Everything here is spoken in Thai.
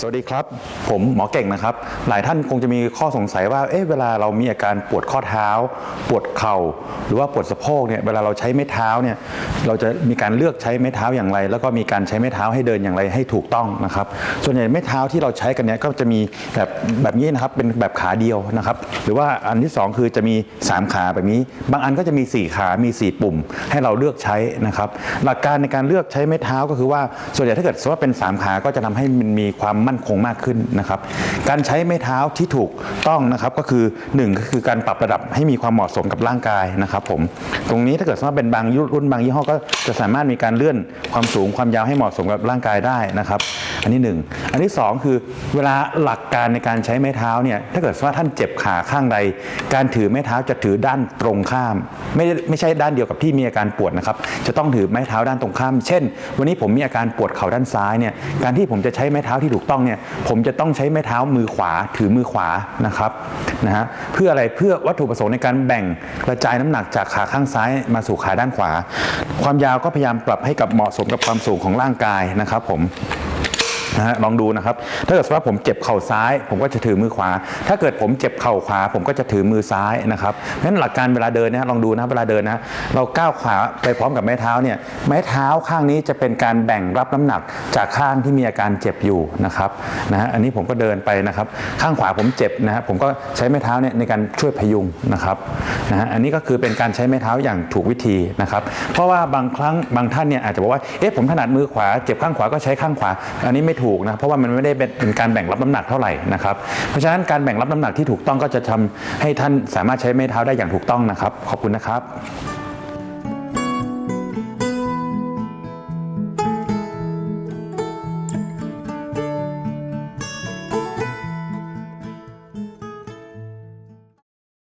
สวัสดีครับ ผมหมอเก่งนะครับ หลายท่านคงจะมีข้อสงสัยว่า เอ๊ะ เวลาเรามีอาการปวดข้อเท้า ปวดเข่า หรือว่าปวดสะโพกเนี่ย เวลาเราใช้ไม้เท้าเนี่ย เราจะมีการเลือกใช้ไม้เท้าอย่างไร แล้วก็มีการใช้ไม้เท้าให้เดินอย่างไรให้ถูกต้องนะครับ ส่วนใหญ่ไม้เท้าที่เราใช้กันเนี่ยก็จะมีแบบแบบนี้นะครับ เป็นแบบขาเดียวนะครับ หรือว่าอันที่สองคือจะมีสามขาแบบนี้ บางอันก็จะมีสี่ขา มีสี่ปุ่ม ให้เราเลือกใช้นะครับ หลักการในการเลือกใช้ไม้เท้าก็คือว่า ส่วนใหญ่ถ้าเกิดสมมติว่าเป็นสามขา ก็จะทำให้มันมีความมั่นคงมากขึ้นนะครับ การใช้ไม้เท้าที่ถูกต้องนะครับก็คือหนึ่งก็คือการปรับระดับให้มีความเหมาะสมกับร่างกายนะครับผมตรงนี้ถ้าเกิดว่าเป็นบางรุ่นบางยี่ห้อก็จะสามารถมีการเลื่อนความสูงความยาวให้เหมาะสมกับร่างกายได้นะครับ อันที่หนึ่งอันที่สองคือเวลาหลักการในการใช้ไม้เท้าเนี่ยถ้าเกิดว่าท่านเจ็บขาข้างใด การถือไม้เท้าจะถือด้านตรงข้าม ไม่ไม่ใช่ด้านเดียวกับที่มีอาการปวดนะครับ จะต้องถือไม้เท้าด้านตรงข้าม เช่น วันนี้ผมมีอาการปวดเข่าด้านซ้ายเนี่ยการที่ผมจะใช้ไม้เท้าที่ถูกต้องเนี่ยผมจะต้องใช้ไม้เท้ามือขวาถือมือขวานะครับนะฮะเพื่ออะไรเพื่อวัตถุประสงค์ในการแบ่งกระจายน้ำหนักจากขาข้างซ้ายมาสู่ขาด้านขวา ความยาวก็พยายามปรับให้กับเหมาะสมกับความสูงของร่างกายนะครับผม นะฮะลองดูนะครับ ถ้าเกิดว่าผมเจ็บเข่าซ้าย ผมก็จะถือมือขวา ถ้าเกิดผมเจ็บเข่าขวา ผมก็จะถือมือซ้ายนะครับเพราะฉะนั้นหลักการเวลาเดินนะฮะลองดูนะเวลาเดินนะเราก้าวขาไปพร้อมกับไม้เท้าเนี่ยไม้เท้าข้างนี้จะเป็นการแบ่งรับน้ำหนักจากข้างที่มีอาการเจ็บอยู่นะครับนะฮะอันนี้ผมก็เดินไปนะครับ ข้างขวาผมเจ็บนะฮะผมก็ใช้ไม้เท้าเนี่ยในการช่วยพยุงนะครับนะฮะอันนี้ก็คือเป็นการใช้ไม้เท้าอย่างถูกวิธีนะครับ เพราะว่าบางครั้งบางท่านเนี่ยอาจจะบอกว่าเอ๊ะผมถนัดมือขวาเจ็บข้างขวาก็ใช้ข้างขวา อันนี้ไม่ถูกนะเพราะว่ามันไม่ได้เป็นการแบ่งรับน้ำหนักเท่าไหร่นะครับเพราะฉะนั้นการแบ่งรับน้ำหนักที่ถูกต้องก็จะทำให้ท่านสามารถใช้ไม้เท้าได้อย่างถูกต้องนะครับ ขอบคุณนะครับ